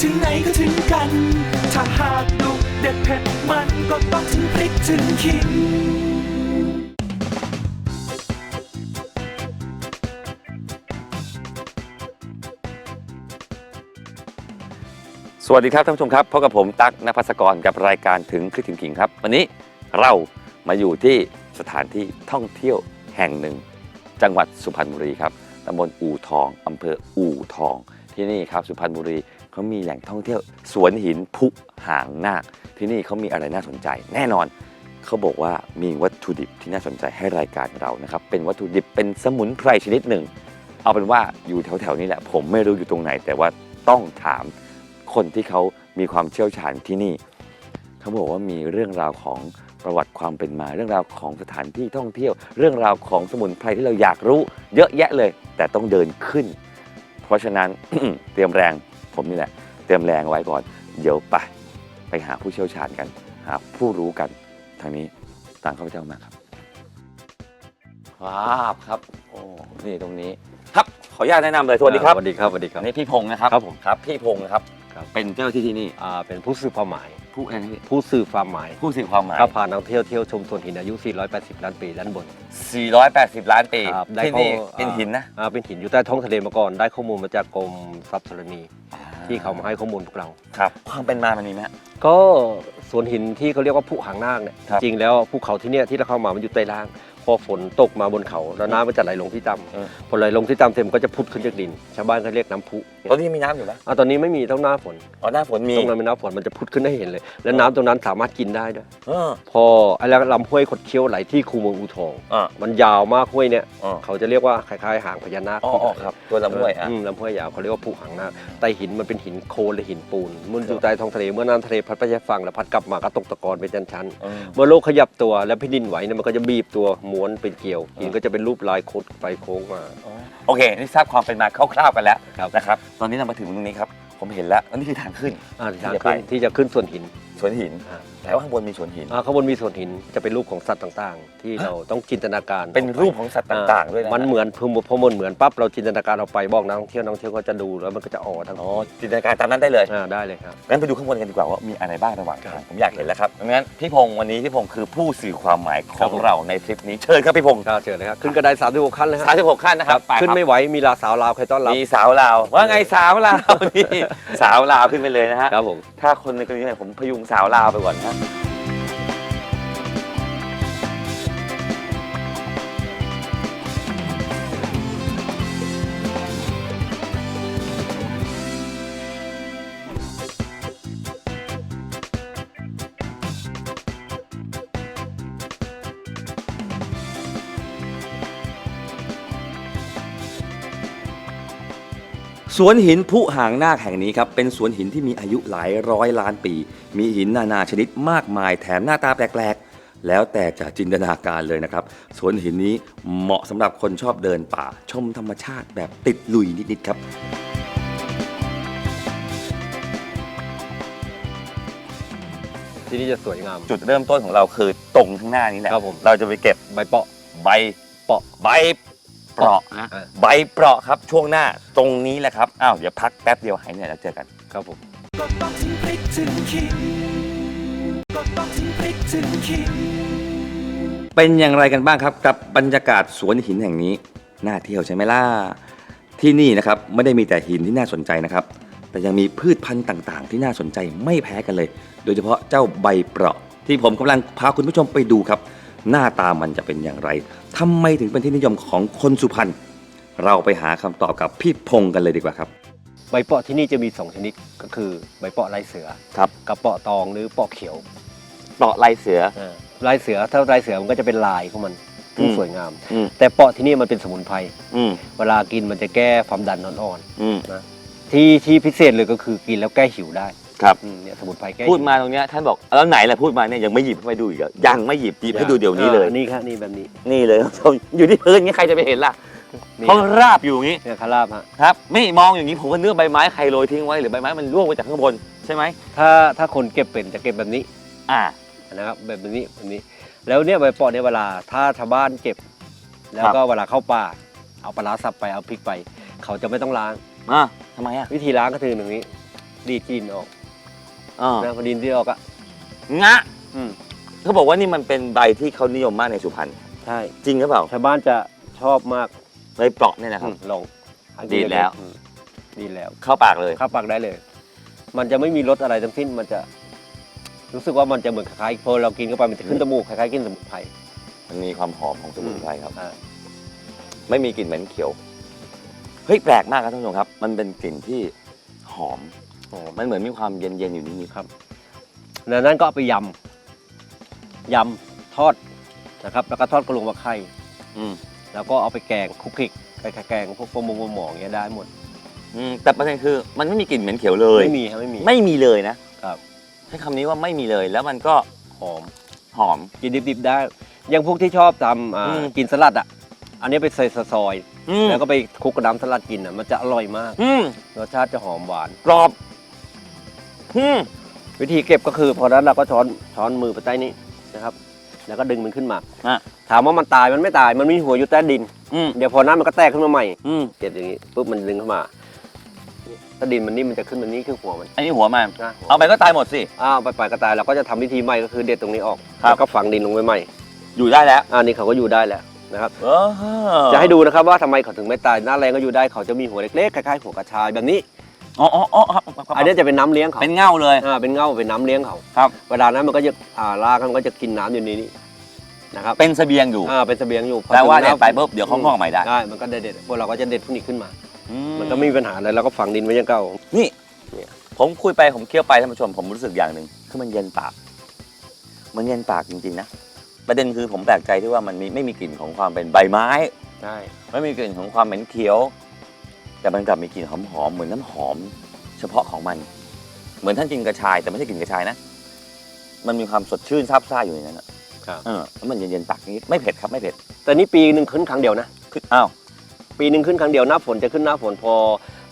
ถึงไหนก็ถึงกัน ถ้าหากดุเด็ดเผ็ดมันก็ต้องถึงพริกถึงขิงสวัสดีครับท่านผู้ชมครับพบกับผมตั๊กนภัสกรกับรายการถึงคลิกถึงกิ่งครับ วันนี้เรามาอยู่ที่สถานที่ท่องเที่ยวแห่งหนึ่ง จังหวัดสุพรรณบุรีครับตำบลอู่ทองอำเภออู่ทอง ที่นี่ครับสุพรรณบุรี เขามีแหล่งท่องเที่ยวสวนหินพุหางนาคที่นี่เขามีอะไรน่าสนใจ แน่นอนเขาบอกว่ามีวัตถุดิบที่น่าสนใจให้รายการเรานะครับ เป็นวัตถุดิบเป็นสมุนไพรชนิดหนึ่ง เอาเป็นว่าอยู่แถวๆนี้แหละ ผมไม่รู้อยู่ตรงไหน แต่ว่าต้องถามคนที่เขามีความเชี่ยวชาญที่นี่เขาบอกว่ามีเรื่องราวของประวัติความเป็นมา เรื่องราวของสถานที่ท่องเที่ยว เรื่องราวของสมุนไพรที่เราอยากรู้ เยอะแยะเลย แต่ต้องเดินขึ้น เพราะฉะนั้น เตรียมแรง ผมนี่แหละ เตรียมแรงไว้ก่อน เดี๋ยวไปไปหาผู้เชี่ยวชาญกัน หาผู้รู้กันทางนี้ตามข้าพเจ้ามาครับครับครับโอ้นี่ตรงนี้ ครับขออนุญาตแนะนำเลยสวัสดีครับสวัสดีครับสวัสดีคอัรับนนี้พี่พงศ์นะครับครับผม ครับพี่พงศ์นะครับ ครับ เป็นเจ้าหน้าที่ที่นี่อ่าเป็นผู้สื่อความหมาย ผู้อะไรนะพี่ผู้สื่อความหมายผู้สื่อความหมายครับพานักท่องเที่ยวเที่ยวชมสวนหินอายุ 480 ล้านปีด้านบน 480 ล้านปีครับได้ที่นี่ข้อเป็นหินนะ อ่าเป็นหินอยู่ใต้ท้องทะเลมาก่อน ได้ข้อมูลมาจากกรมทรัพย์ธรณี ที่เขามาให้ข้อมูลพวกเรา ครับ ความเป็นมามันมีไหมฮะ ก็สวนหินที่เขาเรียกว่าภูหางนาคเนี่ยครับ จริงแล้วภูเขาที่เนี่ยที่เราเข้ามามันอยู่ใต้ล่าง พอฝนตกมาบนเขาแล้วน้ำมันจะไหลลงที่ต่อืมำพอไหลลงที่ต่ำเสร็จมันก็จะพุดขึ้นจากดิน ชาวบ้านเขาเรียกน้ำพุตอนนี้มีน้ำอยู่ไหมอ่าตอนนี้ไม่มีต้องหน้าฝนอ๋อหน้าฝนมีตรงนั้นเป็นหน้าฝนมันจะพุดขึ้นให้เห็นเลย และน้ำตรงนั้นสามารถกินได้ด้วยเออพอไอ้ลำห้วยคดเคี้ยวไหลที่คูเมืองอูทอง อ่ามันยาวมากห้วยเนี่ยอ๋อเขาจะเรียกว่าคล้ายๆหางพญานาคอ๋ออ๋อครับ ตัวลำห้วยอะอืมลำห้วยยาวเขาเรียกว่าภูหางนาคใต้หินมันเป็นหินโคลนหรือหินปูน มันอยู่ใต้ท้องทะเลเมื่อน้ำทะเลพัดไปยังฝั่งแล้วพัดกลับมาก็ตกตะกอนเป็นชั้นๆเออเมื่อโลกขยับตัวแล้วแผ่นดินไหวเนี่ยมันก็จะบีบตัวม้วนเป็นเกลียวหินก็จะเป็นรูปลายคดไปโค้งมา โอเคนี่ทราบความเป็นมาคร่าวๆกันแล้วครับ นะครับ ตอนนี้เรามาถึงตรงนี้ครับ ผมเห็นแล้วอันนี้คือทางขึ้น อ่าทางที่จะขึ้นไปที่จะขึ้นส่วนหิน สวนหินอ่าแต่ว่าข้างบนมีสวนหิน อ่าข้างบนมีส่วนหินจะเป็นรูปของสัตว์ต่างๆ ที่เราต้องจินตนาการเป็นรูปของสัตว์ต่างๆด้วยนะมันเหมือนพอพอมันเหมือนปั๊บเราจินตนาการเราไปบอกนักท่องเที่ยวนักท่องเที่ยวก็จะดูแล้วมันก็จะอ๋อทั้งอ๋อจินตนาการตามนั้นได้เลย อ่าได้เลยครับ งั้นไปดูข้างบนกันดีกว่าว่ามีอะไรบ้างระหว่างทางครับผมอยากเห็นแล้วครับงั้นพี่พงศ์วันนี้พี่พงศ์คือผู้สื่อความหมายขครัองบผม เราในทริปนี้เชิญครับพี่พงศ์ก็เชิญเลยครับขึ้นกระไดสามสิบหกขั้นเลยคสามรับสิบหกขั้นนะครับไปขึ้นครับไม่ไหวมีลาสาวลาวใครต้อนรับมีสาวลาวว่าไงสาวลาวนี่ สาวลาวขึ้นไปเลยนะฮะครับผมถ้าคนในกรณีไหนผมพยุงสาวลาวไปก่อนนะ สวนหินพุหางนาคแห่งนี้ครับเป็นสวนหินที่มีอายุหลายร้อยล้านปี มีหินนานาชนิดมากมายแถมหน้าตาแปลกๆ แล้วแต่จะจินตนาการเลยนะครับ สวนหินนี้เหมาะสำหรับคนชอบเดินป่า ชมธรรมชาติแบบติดลุยนิดๆครับ ที่นี่จะสวยงาม จุดเริ่มต้นของเราคือตรงข้างหน้านี้แหละครับผม เราจะไปเก็บใบเปาะ ใบเปาะใบ เปราะนะอ่าใบเปราะครับช่วงหน้าตรงนี้แหละครับอ้าวเดี๋ยวพักแป๊บเดียวหายเหนื่อยแล้วเจอกันครับผมก็ต้องถึงพริกถึงขิงก็ต้องถึงพริกถึงขิงเป็นอย่างไรกันบ้างครับกับบรรยากาศสวนหินแห่งนี้น่าเที่ยวใช่ไหมล่ะที่นี่นะครับไม่ได้มีแต่หินที่น่าสนใจนะครับ แต่ยังมีพืชพันธุ์ต่างๆ ที่น่าสนใจไม่แพ้กันเลย โดยเฉพาะเจ้าใบเปราะที่ผมกำลังพาคุณผู้ชมไปดูครับ หน้าตามันจะเป็นอย่างไรทำไมถึงเป็นที่นิยมของคนสุพรรณเราไปหาคำตอบกับพี่พงศ์กันเลยดีกว่าครับ ใบเปาะที่นี่จะมีสองชนิดก็คือใบเปาะลายเสือครับกับเปาะตองหรือเปาะเขียวเปราะลายเสืออ่าลายเสือถ้าลายเสือมันก็จะเป็นลายของมันซึ่งอืมสวยงามอืมแต่เปาะที่นี่มันเป็นสมุนไพรอืมเวลากินมันจะแก้ความดันอ่อนอืมๆนะที่ที่พิเศษเลยก็คือกินแล้วแก้หิวได้ ครับ อืมเนี่ยสมุนไพรแก้พูดมาตรงเนี้ยท่านบอกแล้วไหนล่ะพูดมาเนี่ยยังไม่หยิบให้ดูอีกเหรอยังไม่หยิบหยิบให้ดูเดี๋ยวนี้เลย อ่านี่ครับนี่แบบนี้นี่เลยท่านผู้ชมอยู่ที่พื้นอย่างนี้ใครจะไปเห็นล่ะนี่เขาราบอยู่อย่างนี้เนี่ยคาราบฮะครับไม่มองอย่างนี้ผมก็เนื้อใบไม้ใครโรยทิ้งไว้หรือใบไม้มันร่วงมาจากข้างบนใช่ไหมถ้าถ้าคนเก็บเป็นจะเก็บแบบนี้อ่า นะครับแบบนี้แบบนี้ แล้วเนี่ยใบเปาะเนี่ยเวลาถ้าชาวบ้านเก็บ แล้วก็เวลาเข้าป่า เอาปลาร้าสับไปเอาพริกไป เขาจะไม่ต้องล้างอ่าทำไมอะวิธีล้างก็คืออย่างนี้ ดีดกลินออก อ่านะพอดีนที่ออกอะงะอืมเขาบอกว่านี่มันเป็นใบที่เขานิยมมากในสุพรรณใช่จริงหรือเปล่าชาวบ้านจะชอบมากใบเปราะเนี่ยนะครับอืมลองอันดีดแล้วอืมดีดแล้วเข้าปากเลย เข้าปากได้เลย มันจะไม่มีรสอะไรทั้งสิ้นมันจะ รู้สึกว่ามันจะเหมือนคล้ายๆพอเรากินเข้าไปมันจะขึ้นจมูกคล้ายๆกินสมุนไพร มันมีความหอมของสมุนไพรครับ อ่า ไม่มีกลิ่นเหม็นเขียว เฮ้ยแปลกมากครับท่านผู้ชมครับ มันเป็นกลิ่นที่หอม หอมมันเหมือนมีความเย็นๆอยู่นิดๆครับดังนั้นก็เอาไปยำยำทอดนะครับ แล้วก็ทอดกระลงมะไข่อืมแล้วก็เอาไปแกงคลุกคลิกไปแกงพวกปลาหมงปลาหมออย่างเงี้ยได้หมดอืมแต่ประเด็นคือมันไม่มีกลิ่นเหม็นเขียวเลย ไม่มีครับไม่มี ไม่มีเลยนะครับ ใช้คำนี้ว่าไม่มีเลยแล้วมันก็หอม หอม กินดิบๆได้อยังพวกที่ชอบทำอ่าอืม กินสลัดอะ อันนี้ไปใส่ซอยอืมแล้วก็ไปคลุกกับน้ำสลัดกินอะมันจะอร่อยมาก อืมรสชาติจะหอมหวาน กรอบ อืมวิธีเก็บก็คือ พอนั้นเราก็ช้อนช้อนมือไปใต้นี้นะครับ แล้วก็ดึงมันขึ้นมาอะ ถามว่ามันตายมันไม่ตายมันมีหัวอยู่ใต้ดิน อืมเดี๋ยวพอน้ำมันก็แตกขึ้นมาใหม่อืมเก็บอย่างนี้ปุ๊บมันดึงเข้ามาถ้าดินมันนิ่มมันจะขึ้นมานี่คือหัวมันอันนี้หัวมัน นะเอาไปก็ตายหมดสิ อ้าวไปปล่อยกระตายเราก็จะทำวิธีใหม่ก็คือเด็ดตรงนี้ออกครับ แล้วก็ฝังดินลงไปใหม่อยู่ได้แล้วอันนี้เขาก็อยู่ได้แล้วนะครับ เออจะให้ดูนะครับว่าทำไมเขาถึงไม่ตายหน้าแรงก็อยู่ได้เขาจะมีหัวเล็กๆคล้ายๆหัวกระชายแบบนี้ อ๋ออ๋ออ๋อ ครับอันนี้จะเป็นน้ำเลี้ยงเขาเป็นเง่าเลย อ่าเป็นเง่าเป็นน้ำเลี้ยงเขาครับ เวลานั้นมันก็จะอ่าลากมันก็จะกินน้ำอยู่ในนี้นะครับเป็นเสบียงอยู่ อ่าเป็นเสบียงอยู่พอแปลว่าถึงเด็ดน้ำไปปุ๊บเดี๋ยวเขางอกใหม่ได้ ได้มันก็เด็ดๆพวกเราก็จะเด็ดพวกนี้ขึ้นมาอืมันก็ไม่มีปัญหาอะไรเราก็ฝังดินไว้อยังเก่า นี่เนี่ย ผมคุยไปผมเคี้ยวไปท่านผู้ชมผมรู้สึกอย่างหนึ่งคือมันเย็นปาก มันเย็นปากจริงๆนะประเด็นคือผมแปลกใจที่ว่ามันมีไม่มีกลิ่นของความเป็นใบไม้ ใช่ ไม่มีกลิ่นของความเหม็นเขียว แต่มันกลับมีกลิ่นหอมๆเหมือนน้ำหอม เฉพาะของมัน เหมือนท่านกินกระชาย แต่ไม่ใช่กลิ่นกระชายนะ มันมีความสดชื่นซาบซ่าอยู่ในนั้นอะครับ เออแล้วมันเย็นๆปากนิดไม่เผ็ดครับไม่เผ็ดแต่นี่ปีหนึ่งขึ้นครั้งเดียวนะ คืออ้าวปีหนึ่งขึ้นครั้งเดียวหน้าฝนจะขึ้นหน้าฝนพอ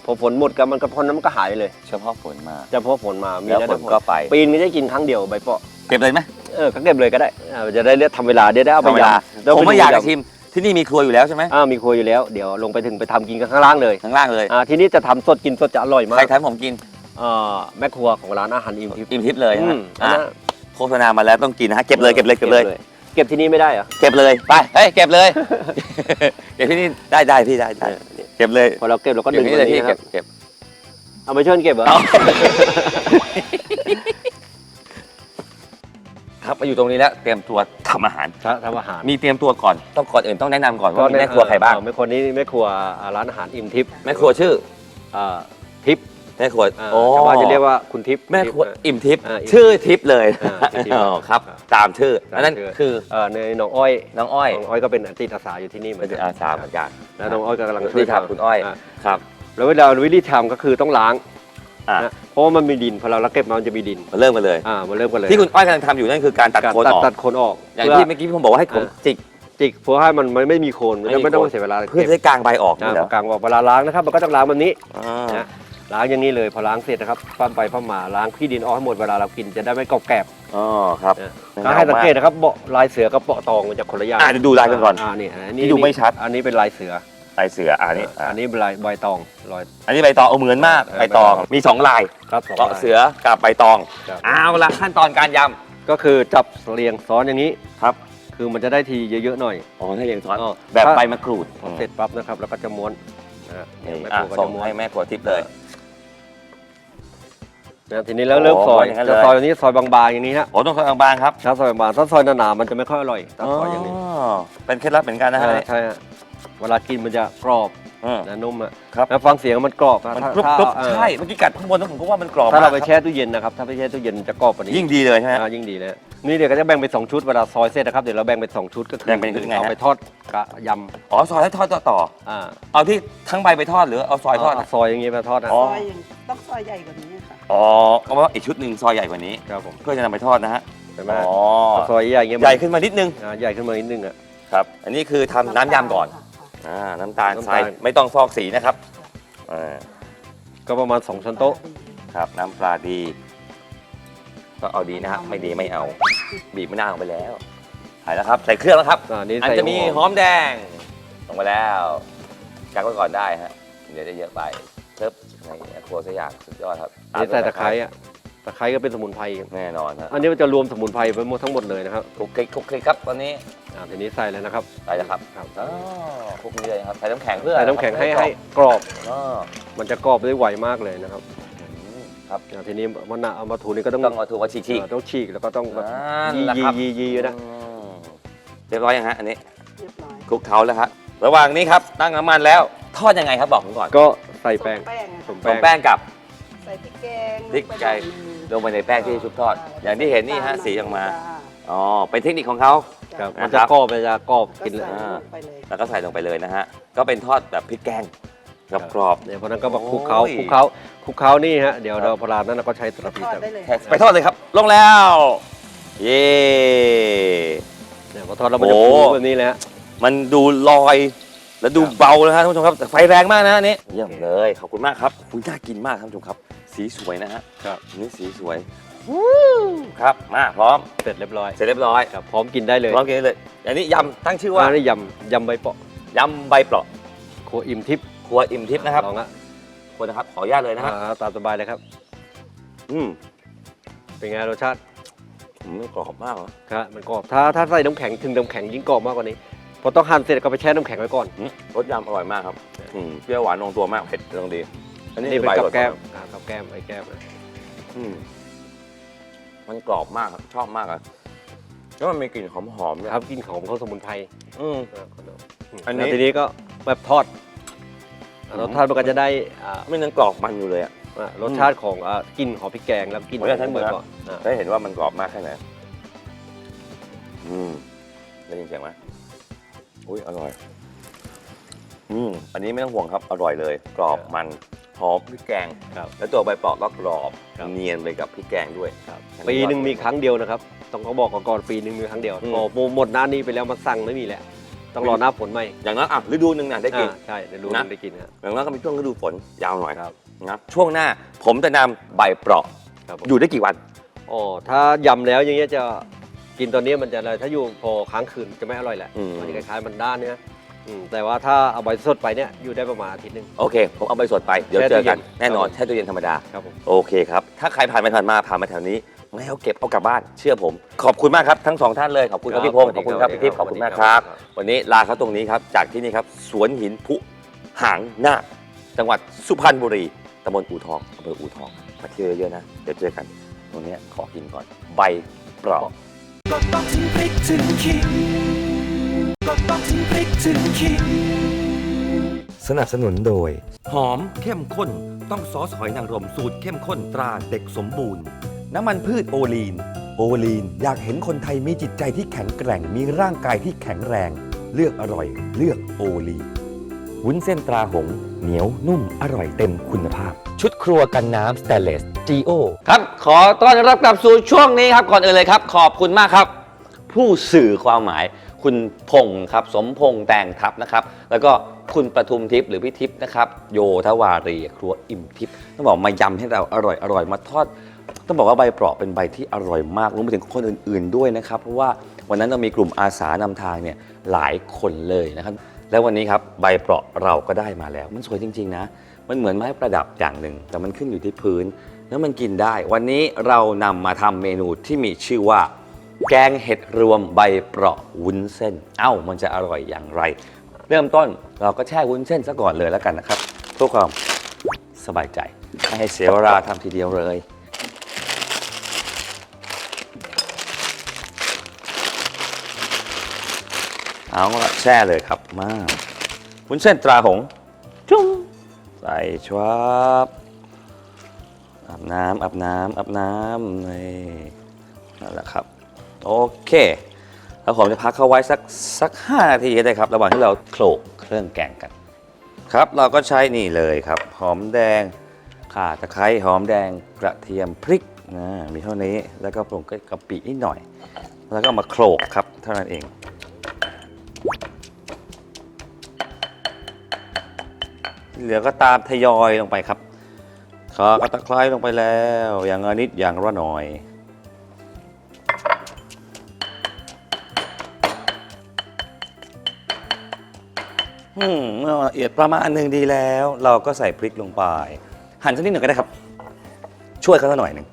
พอฝนหมดก็มันก็พอน้ำมันก็หายไปเลยเฉพาะฝนมาจะพอฝนมามีแล้วหฝน้านก็ไปปีนึงจะกินครั้งเดียวใบเปาะเก็บเลยไหมเออก็เก็บเลยก็ได้อ่าจะได้เรียกทำเวลาเดี๋ยวได้เอาไปทำเวลายำแล้วผมไปไม่ดูอยากจะยำชิม ที่นี่มีครัวอยู่แล้วใช่ไหมอ่ามีครัวอยู่แล้วเดี๋ยวลงไปถึงไปทำกินกันข้างล่างเลยข้างล่างเลยอ่าที่นี่จะทำสดกินสดจะอร่อยมาใครกทำผมกินอ่าแม่ครัวของร้านอาหารอิมทิพย์อิ่มทิพย์เลยอืนะมอะอันนั้นโฆษณามาแล้วต้องกินนะฮะเก็บเลยเก็บเลยเก็บเลย เก็บที่นี่ไม่ได้เหรอ เก็บเลยไปเฮ้ยเก็บเลย เก็บที่นี่ได้ได้พี่ได้ได้เนี่ยเก็บเลยพอเราเก็บเราก็เก็ดึบงนี่เลยตรงพี่นี้นะคเก็รับบเก็บ เอาไปช่วยเก็บเหรอ เอา ครับมาอยู่ตรงนี้แล้วเตรียมตัวทำอาหารทำอาหารมีเตรียมตัวก่อนต้องก่อนอื่นต้องแนะนำก่อนว่ามีแม่ครัวใครบ้างแม่ครัวนี้แม่ครัวอ่าร้านอาหารอิมทิพย์แม่ครัวชื่ออ่าทิพย์แม่ครัวอ่าโอ้ชาวบ้านจะเรียกว่าคุณทิพย์ แม่ครัวทิพย์อิ่มทิพย์อ่าอิ่มชื่อทิพย์เลยอ่าชื่อทิพย์อ๋อครับ ครับ ตามชื่อตามอันนั้นชื่อคือเอ่อในน้องอ้อยน้องอ้อยน้องอ้อยก็เป็นอาจิตอาสาอยู่ที่นี่เหมืเป็อนนกันอาสาเหมือนกันแล้วน้องอ้อยก็กำลังช่ที่วยทำคุณอ้อยาครับ แล้วเวลาวิธีทำก็คือต้องล้าง อะนะเพราะว่ามันมีดินพอเราเก็บมามันจะมีดินมาเริ่มกันเลย อ่ามาเริ่มกันเลยที่คุณอ้อยกำลังทำอยู่นั่นคือการตัดการโคนตัดออกตัดโคนออกอย่างเพื่อที่เมื่อกี้ผมบอกว่าให้ผมอ่าจิกจิกเพราะให้มันมันไม่มีโคนมันไม่จะมีไม่ต้องโคนเสียเวลาเพื่อเก็บจะได้กางใบออกอ่านี่เหรปอากกลางบอกเวลาล้างนะครับมันก็ต้องล้างแบบนี้อ่านะล้างอย่างนี้เลยพอล้างเสร็จนะครับปั้มไปปั้มมาล้างขี้ดินออกให้หมดเวลาเรากินจะได้ไม่กรอบแกรบอ๋อครับนะก็ให้สังเกตนะครับเบาะลายเสือกับเบาะตองมันจะคนละอย่างอะเดี๋ยวดูลายกันก่อนอ่านี่อันนี้ที่ดูไม่ชัดอันนี้เป็นลายเสือ ลายเสืออ่านี่อะอันนี้เป็นลายใบตองลอย อันนี้ใบตองเอาเหมือนมากเออใบตองใบตองมีสองลายครับสองเกาะลายเสือกับใบตองครับเอาละขั้นตอนการยก็คือจับเรียงซ้อนอย่างนี้ำครับ คือมันจะได้ทีเยอะๆหน่อยอ๋อให้เรียงซ้อนอ๋อแบบถ้าใบมะกรูดเสร็จปั๊บนะครับแล้วก็จะม้วนนะฮะนี่แม่อะครัวก็ส่งจะม้วนให้แม่ครัวทิพย์เลย นะทีนี้แล้วเริ่มโอ้ซอยอย่างนั้นจะเลยซอยอันนี้ซอยบางๆอย่างนี้ฮะโอ้ต้องซอยบางๆครับถ้าซอยบางๆถ้าซอยหนาๆมันจะไม่ค่อยอร่อยถ้าซอยอย่างนี้เป็นเคล็ดลับเหมือนกันนะฮะอ่าใช่ฮะ เวลากินมันจะกรอบอืมนะนุ่มอะครับแล้วฟังเสียงมันกรอบนะมันถ้ากรุบถ้ากรุบเออใช่เมื่อกี้กัดข้างบนแล้วผมก็ว่ามันกรอบถ้าเราไปมกคบแช่ตู้เย็นนะครับถ้าไปแช่ตู้เย็นจะกรอบกว่านี้ยิ่งดีเลยใช่ไหม อ่ายิ่งดีเลยนี่เดี๋ยวก็จะแบ่งเป็นสองชุดเวลาซอยเสร็จนะครับเดี๋ยวเราแบ่งเป็นสองชุดก็คือแบ่งเป็นยังไงฮะ เอาไปทอดกะยอ๋อซอยให้ทอดต่อำอ่าเอาที่ทั้งใบไปทอดหรือเอาซอยทอดเานะซอยอย่างงี้ไปทอดนะอ๋อซอยอย่างต้องซอยใหญ่กว่านี้ค่ะ อ๋อเอาว่าอีกชุดหนึ่งซอยใหญ่กว่านี้ ครับผมเพื่อจะนำไปทอดนะฮะใช่ไหมอ๋อเอาซอยใหญ่อย่างเงี้ยใหญ่ขึ้นมานิดนึงอ่าใหญ่ขึ้นมานิดนึงอะครับ อันนี้คือทำน้ำยำก่อน อ่าน้ำตาลน้ำทรายตาลไม่ต้องฟอกสีนะครับอ่าก็ประมาณสองช้อนโต๊ะ ครับน้ำปลาดี ก็เอาดีนะฮะไม่ดีไม่เอา บีบมะนาวลงไปแล้วใส่แล้วครับ ใส่เครื่องแล้วครับอ่านี่อันใส่ จะมีหัวหอมแดงลงมาแล้วกักไว้ก่อนได้ฮะเดี๋ยวจะเยอะไปเทิบในครัวสยามสุดยอดครับนี่ใส่ตะไคร้อะ ตะไคร้ก็เป็นสมุนไพรแน่นอนครับอันนี้มันจะรวมสมุนไพรไปหมดทั้งหมดเลยนะครับคลุกคลิกคลุกคลิกครับตอนนี้อ่าทีนี้ใส่เลยนะครับใส่แล้วครับครับ อ๋อคลุกนี้เลยครับใส่น้ำแข็งเพื่อใส่น้ำแข็งให้ให้กรอบ อ๋อมันจะกรอบได้ไวมากเลยนะครับอืมครับอ่าทีนี้มันน่ะเอามาถูนี่ก็ต้องต้องเอาถูมาฉีก อ่าต้องฉีกแล้วก็ต้องแบบๆยีนั่นแหละยีครับยียีนะ อืมเรียบร้อยยังฮะอันนี้เรียบร้อยคลุกเคล้าแล้วครับระหว่างนี้ครับตั้งน้ำมันแล้ว ทอดยังไงครับบอกผมก่อนก็ใส่แป้งแป้งอะผค่ะมลงแป้งกับ ใส่พริกแกงพริกแกง ลงไปในแป้งที่ชุบทอด อย่างที่เห็นนี่ฮะสีออกมา อ๋อ เป็นเทคนิคของเขา ครับนะครับมันจะกรอบมันจะกรอบก็กินเลยใส่อ่าลงไปเลย แล้วก็ใส่ลงไปเลยนะฮะ ก็เป็นทอดแบบพริกแกงกับกรอบเนี่ยเพราะฉะนั้นก็มาโอ้ย คลุกเคล้าคลุกเคล้าคลุกเคล้านี่ฮะเดี๋ยวเราพลานั้นเราก็ใช้ตะทพีอดแต่ได้เลยไปทอดเลยครับ ลงแล้ว เย้เนี่ยพอทอดแล้วมันจะโอ้ ฟูแบบนี้แหละมันดูลอยแล้วดูเบานะฮะท่านผู้ชมครับแต่ไฟแรงมากนะอันนี้เยี่ยมเลย ขอบคุณมากครับคุณน่ากินมากท่านผู้ชมครับ สีสวยนะฮะครับอันนี่สีสวยวู้ครับมาพร้อมเสร็จเรียบร้อยเสร็จเรียบร้อยครับพร้อมกินได้เลยพร้อมกินได้เลยอันนี้ยำตั้งชื่อว่าอันนี้ยำยำใบเปาะยำใบเปราะโครัวอิ่มทิพย์ครัวอิ่มทิพย์นะครับลองละคนนะครับขออนุญาตเลยนะฮะอ่าตามสบายเลยครับ อืมเป็นไงรสชาติอืมกรอบมากเหรอครับมันกรอบถ้าถ้าใส่น้ำแข็งถึงน้ำแข็งยิ่งกรอบมากกว่านี้พอต้องหั่นเสร็จก็ไปแช่น้ำแข็งไว้ก่อนอืมรสยำอร่อยมากครับอืมเปรี้ยวหวานลงตัวมากเผ็ดลงดี อันนี้นี่เป็นใบกับสดแก้มอ่ากับแก้มไอ้แก้มนะอืมมันกรอบมากครับชอบมากอะแล้วมันมีกลิ่นหอมๆด้วยครับกินของเขาสมุนไพรอืม อ่าอันนี้แล้วทีนี้ก็แบบทอดอ่ารสชาติมันก็จะได้อ่าไม่ยังกรอบมันอยู่เลยอะ อ่ารสชาติของอ่ากลิ่นของพริกแกงแล้วกลิ่นขออนุญาตใช้มือก่อนอ่าได้เห็นว่ามันกรอบมากแค่ไหนอืมได้ยินเสียงไหมอุ้ยอร่อย อืมอันนี้ไม่ต้องห่วงครับ อร่อยเลย กรอบมัน หอมพริกแกง ครับ แล้วตัวใบเปาะก็กรอบครับ เนียนไปกับพริกแกงด้วย ครับอันนี้ปีหนึ่งมีครั้งเดียวนะครับ ต้องเขาบอกก่อนปีหนึ่งมีครั้งเดียวอืม พอหมดหน้านี้ไปแล้วมาสั่งไม่มีแล้วต้องรอหน้าฝนใหม่อย่างนั้นอะฤดูหนึ่งน่ะได้กิน อ่าใช่เดี๋ยวรู้นะ ได้กินครับ อย่างนั้นก็เป็นช่วงฤดูฝนยาวหน่อยครับ นะช่วงหน้าผมจะนำใบเปราะครับผมอยู่ได้กี่วัน อ๋อถ้ายำแล้วอย่างเงี้ยจะกินตอนนี้มันจะอะไรถ้าอยู่พอค้างคืนจะไม่อร่อยแหละอืม มันจะคล้ายๆมันด้านเนี่ย อืมแต่ว่าถ้าเอาใบสดไปเนี่ยอยู่ได้ประมาณอาทิตย์หนึงโอเค ผมเอาใบสดไป เดี๋ยวแช่เจอกันตู้เย็นแน่นอนครับผมแช่ตู้เย็นธรรมดา ครับผม โอเคครับ ถ้าใครผ่านไปผ่านมาผ่านมาแถวนี้ไม่เอาเก็บเอากลับบ้าน เชื่อผม ขอบคุณมากครับ ทั้งสองท่านเลย ขอบคุณครับพี่พงศ์ขอบคุณครับพี่ทิพย์ขอบคุณมากครับ วันนี้ลาเขาตรงนี้ครับ จากที่นี่ครับ สวนหินพุหางนาคจังหวัดสุพรรณบุรีตำบลอู่ทองอำเภออู่ทองมาเที่ยวเยอะๆนะ เดี๋ยวเจอกัน ตรงเนี้ยขอกินก่อน ใบเปราะ ก็ต้องถึงพริกถึงขิง ก็ต้องถึงพริกถึงขิง สนับสนุนโดย หอมเข้มข้นต้องซอสหอยนางรมสูตรเข้มข้นตราเด็กสมบูรณ์ น้ำมันพืชโอลีน โอลีนอยากเห็นคนไทยมีจิตใจที่แข็งแกร่งมีร่างกายที่แข็งแรง เลือกอร่อย เลือกโอลีนวุ้นเส้นตราหงส์เหนียวนุ่มอร่อยเต็มคุณภาพ ชุดครัวกันน้ำสเตนเลส GO ครับ ขอต้อนรับกลับสู่ช่วงนี้ครับ ก่อนอื่นเลยครับ ขอบคุณมากครับ ผู้สื่อความหมาย คุณพงศ์ครับสมพงษ์แต่งทัพนะครับ แล้วก็คุณประทุมทิพย์หรือพี่ทิพย์นะครับ โยธวารีครัวอิ่มทิพย์ต้องบอกมายำให้เราอร่อยอร่อยมาทอด ต้องบอกว่าใบเปราะเป็นใบที่อร่อยมากรวมไปถึงคนอื่น ๆด้วยนะครับ เพราะว่าวันนั้นเรามีกลุ่มอาสานำทางเนี่ยหลายคนเลยนะครับ แล้ววันนี้ครับใบเปราะเราก็ได้มาแล้ว มันสวยจริง ๆ นะ มันเหมือนไม้ประดับอย่างหนึ่ง แต่มันขึ้นอยู่ที่พื้น แล้วมันกินได้ วันนี้เรานำมาทำเมนูที่มีชื่อว่า แกงเห็ดรวมใบเปราะวุ้นเส้น เอ้ามันจะอร่อยอย่างไร เริ่มต้นเราก็แช่วุ้นเส้นซะก่อนเลยแล้วกันนะครับเพื่อความสบายใจไม่ให้เสียเวลาทำทีเดียวเลยเอาละแช่เลยครับมาวุ้นเส้นตราหงส์จุ้งใส่ชวับอาบน้ำอาบน้ำอาบน้ำนี่นั่นแหละครับ โอเค แล้วผมจะพักเขาไว้สักสักห้านาทีก็ได้ครับ ระหว่างที่เราโขลกเครื่องแกงกัน ครับเราก็ใช้นี่เลยครับ หอมแดงข่าตะไคร้หอมแดงกระเทียมพริกนะมีเท่านี้แล้วก็ผงกะปินิดหน่อย แล้วก็มาโขลกครับเท่านั้นเองเหลือก็ตามทยอยลงไปครับขากะตะไคร้ลงไปแล้ว อย่างละนิดอย่างละหน่อย อืมเมื่อละเอียดประมาณหนึ่งดีแล้ว เราก็ใส่พริกลงไป หั่นสักนิดหนึ่งก็ได้ครับ ช่วยเขาสักหน่อยหนึ่ง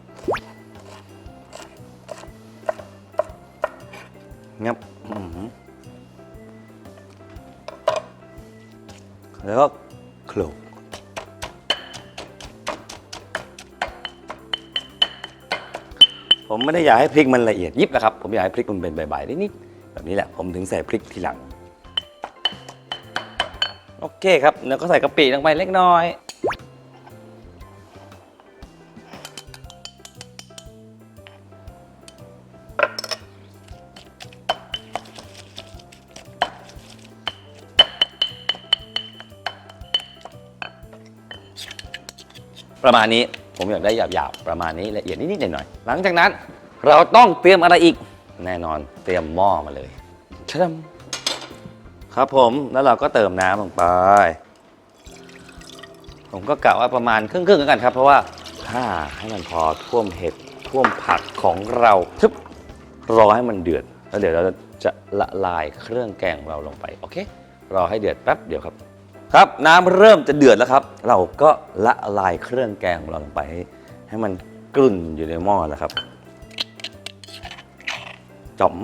งับอื้อหือแล้วก็โขลกผมไม่ได้อยากให้พริกมันละเอียดยิบนะครับ ผมอยากให้พริกมันเป็นใบๆนิดๆแบบนี้แหละ ผมถึงใส่พริกทีหลัง โอเคครับแล้วก็ใส่กะปิลงไปเล็กน้อย ประมาณนี้ผมอยากได้หยาบๆ ประมาณนี้ละเอียดนิดๆหน่อยๆหลังจากนั้นเราต้องเตรียมอะไรอีก แน่นอนเตรียมหม้อมาเลยชะดำ ครับผมแล้วเราก็เติมน้ำลงไป ผมก็กะว่าประมาณครึ่งๆกันครับ เพราะว่าถ้าให้มันพอท่วมเห็ดท่วมผักของเราทึบรอให้มันเดือด แล้วเดี๋ยวเราจะละลายเครื่องแกงของเราลงไปโอเค รอให้เดือดแป๊บเดียวครับ ครับน้ำเริ่มจะเดือดแล้วครับ เราก็ละลายเครื่องแกงของเราลงไปให้ให้มันกลุ่นอยู่ในหม้อแล้วครับจอม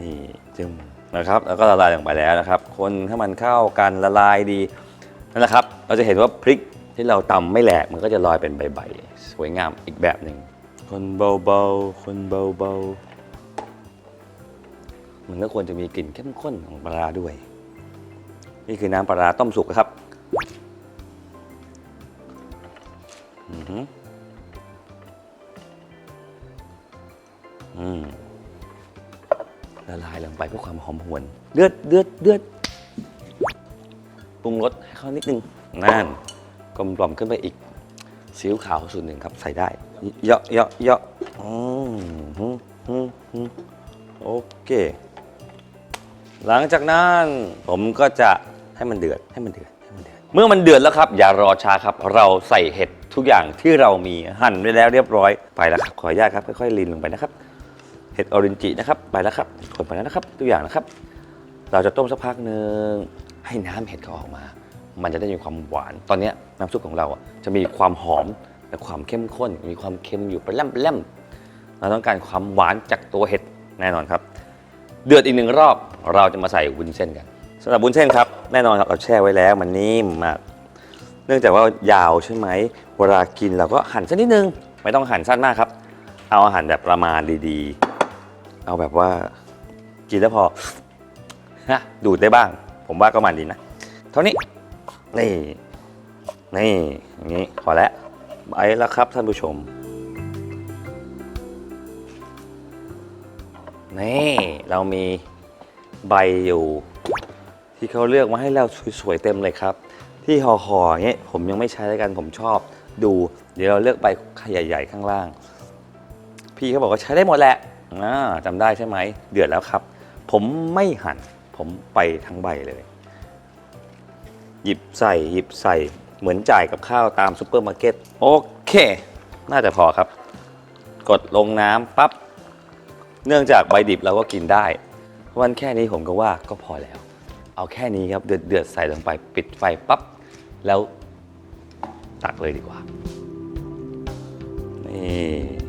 นี่ จึมนะครับ แล้วก็ละลายลงไปแล้วนะครับ คนให้มันเข้ากันละลายดีนั่นแหละครับ เราจะเห็นว่าพริกที่เราตำไม่แหลกมันก็จะลอยเป็นใบๆสวยงามอีกแบบหนึ่งคนเบาๆคนเบาๆมันก็ควรจะมีกลิ่นเข้มข้นของปลาด้วย นี่คือน้ำปลาต้มสุกครับ งไปเพื่อความหอมหวน เดือดเดือดเดือดปรุงรสให้เขานิดนึงนั่นกลมกล่อมขึ้นไปอีกซีอิ๊วขาวสูตรหนึ่งครับใส่ได้ เยาะเยาะเยาะอืมฮึฮึฮึโอเค หลังจากนั้นผมก็จะให้มันเดือดให้มันเดือดให้มันเดือด เมื่อมันเดือดแล้วครับ อย่ารอช้าครับ เราใส่เห็ดทุกอย่างที่เรามีหั่นไว้แล้วเรียบร้อยไปแล้วครับขออนุญาตครับค่อยๆลีนลงไปนะครับ เห็ดออรินจินะครับไปแล้วครับคนไปแล้วนะครับทุกอย่างนะครับ เราจะต้มสักพักหนึ่งให้น้ำเห็ดเขาออกมา มันจะได้มีความหวาน ตอนนี้น้ำซุปของเราอะจะมีความหอมและความเข้มข้น มีความเค็มอยู่เป็นแล่มเป็นแล่มเราต้องการความหวานจากตัวเห็ดแน่นอนครับ เดือดอีกหนึ่งรอบเราจะมาใส่วุ้นเส้นกันสำหรับวุ้นเส้นครับแน่นอนครับเราแช่ไว้แล้วมันนิ่มมากเนื่องจากว่ายาวใช่ไหมเวลากินเราก็หั่นสักนิดนึง ไม่ต้องหั่นสั้นมากครับ เอาหั่นแบบประมาณดีๆ เอาแบบว่ากินแล้วพอฮะดูดได้บ้าง ผมว่าก็มันดีนะ เท่านี้ นี่ นี่อย่างนี้พอแล้วไปแล้วครับท่านผู้ชม นี่ เรามีใบอยู่ ที่เขาเลือกมาให้เราสวยๆเต็มเลยครับ ที่ห่อๆอย่างเงี้ยผมยังไม่ใช้แล้วกันผมชอบดู เดี๋ยวเราเลือกใบใหญ่ๆข้างล่าง พี่เขาบอกว่าใช้ได้หมดแหละ อ่าจำได้ใช่ไหม เดือดแล้วครับ ผมไม่หั่น ผมไปทั้งใบเลย หยิบใส่หยิบใส่เหมือนจ่ายกับข้าวตามซูเปอร์มาร์เก็ต โอเค น่าจะพอครับ กดลงน้ำปั๊บ เนื่องจากใบดิบเราก็กินได้ วันแค่นี้ผมก็ว่าก็พอแล้ว เอาแค่นี้ครับ เดือดเดือดใส่ลงไปปิดไฟปั๊บ แล้วตักเลยดีกว่า นี่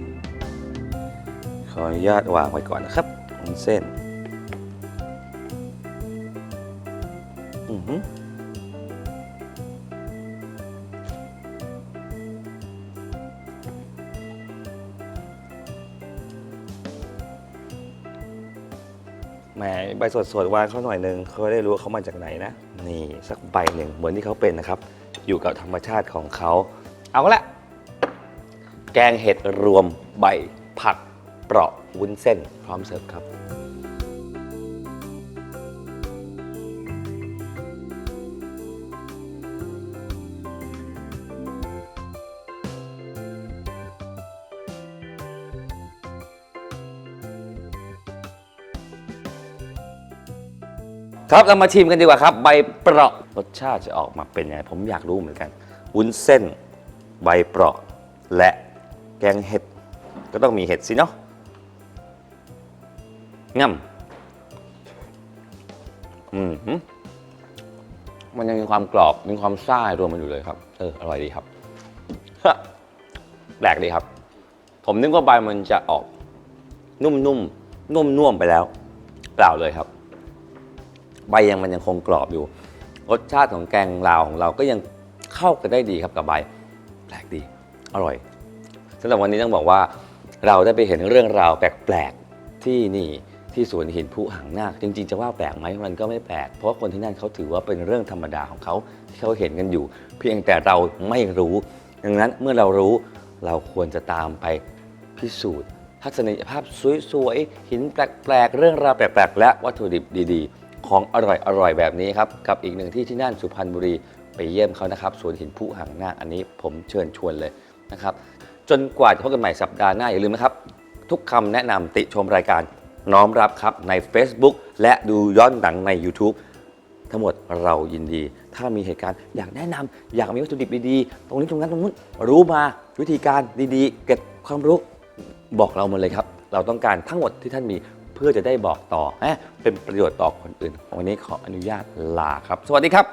ขออนุญาตวางไว้ก่อนนะครับวุ้นเส้นอือหือแหมใบสดๆวางเขาหน่อยนึงเขาได้รู้ว่าเขามาจากไหนนะ นี่สักใบหนึ่งเหมือนที่เขาเป็นนะครับ อยู่กับธรรมชาติของเขา เอาละ แกงเห็ดรวมใบผัก เปราะวุ้นเส้นพร้อมเสิร์ฟครับครับเรามาชิมกันดีกว่าครับ ใบเปราะรสชาติจะออกมาเป็นยังไงผมอยากรู้เหมือนกันวุ้นเส้น ใบเปราะ และแกงเห็ดก็ต้องมีเห็ดสิเนาะ ง่ำอืมมันยังมีความกรอบมีความซ่ารวมมันอยู่เลยครับ เออ อร่อยดีครับแปลกดีครับ ผมนึกว่าใบมันจะออกนุ่มๆนุ่มๆไปแล้วเปล่าเลยครับ ใบยังมันยังคงกรอบอยู่ รสชาติของแกงลาวของเราก็ยังเข้ากันได้ดีครับกับใบ แปลกดี อร่อยสำหรับวันนี้ต้องบอกว่าเราได้ไปเห็นเรื่องราวแปลกๆที่นี่ ที่สวนหินผู้หางนาคจริงๆ จะว่าแปลกไหมมันก็ไม่แปลกเพราะคนที่นั่นเขาถือว่าเป็นเรื่องธรรมดาของเขาที่เขาเห็นกันอยู่ เพียงแต่เราไม่รู้ ดังนั้นเมื่อเรารู้เราควรจะตามไปพิสูจน์ ทัศนียภาพสวยๆ หินแปลกๆ เรื่องราวแปลกๆ และวัตถุดิบดีๆ ของอร่อยๆ แบบนี้ครับ กับอีกหนึ่งที่ที่นั่นสุพรรณบุรีไปเยี่ยมเขานะครับสวนหินผู้หางนาคอันนี้ผมเชิญชวนเลยนะครับ จนกว่าจะพบกันใหม่สัปดาห์หน้าอย่าลืมนะครับ ทุกคำแนะนำติชมรายการ น้อมรับครับใน Facebook และดูย้อนหลังใน YouTube ทั้งหมดเรายินดี ถ้ามีเหตุการณ์อยากแนะนำอยากมีวัตถุดิบดีๆ ตรงนี้ตรงนั้นตรงนู้นรู้มาวิธีการดีๆ เก็บความรู้บอกเราหมดเลยครับ เราต้องการทั้งหมดที่ท่านมีเพื่อจะได้บอกต่อเป็นประโยชน์ต่อคนอื่น วันนี้ขออนุญาตลาครับ สวัสดีครับ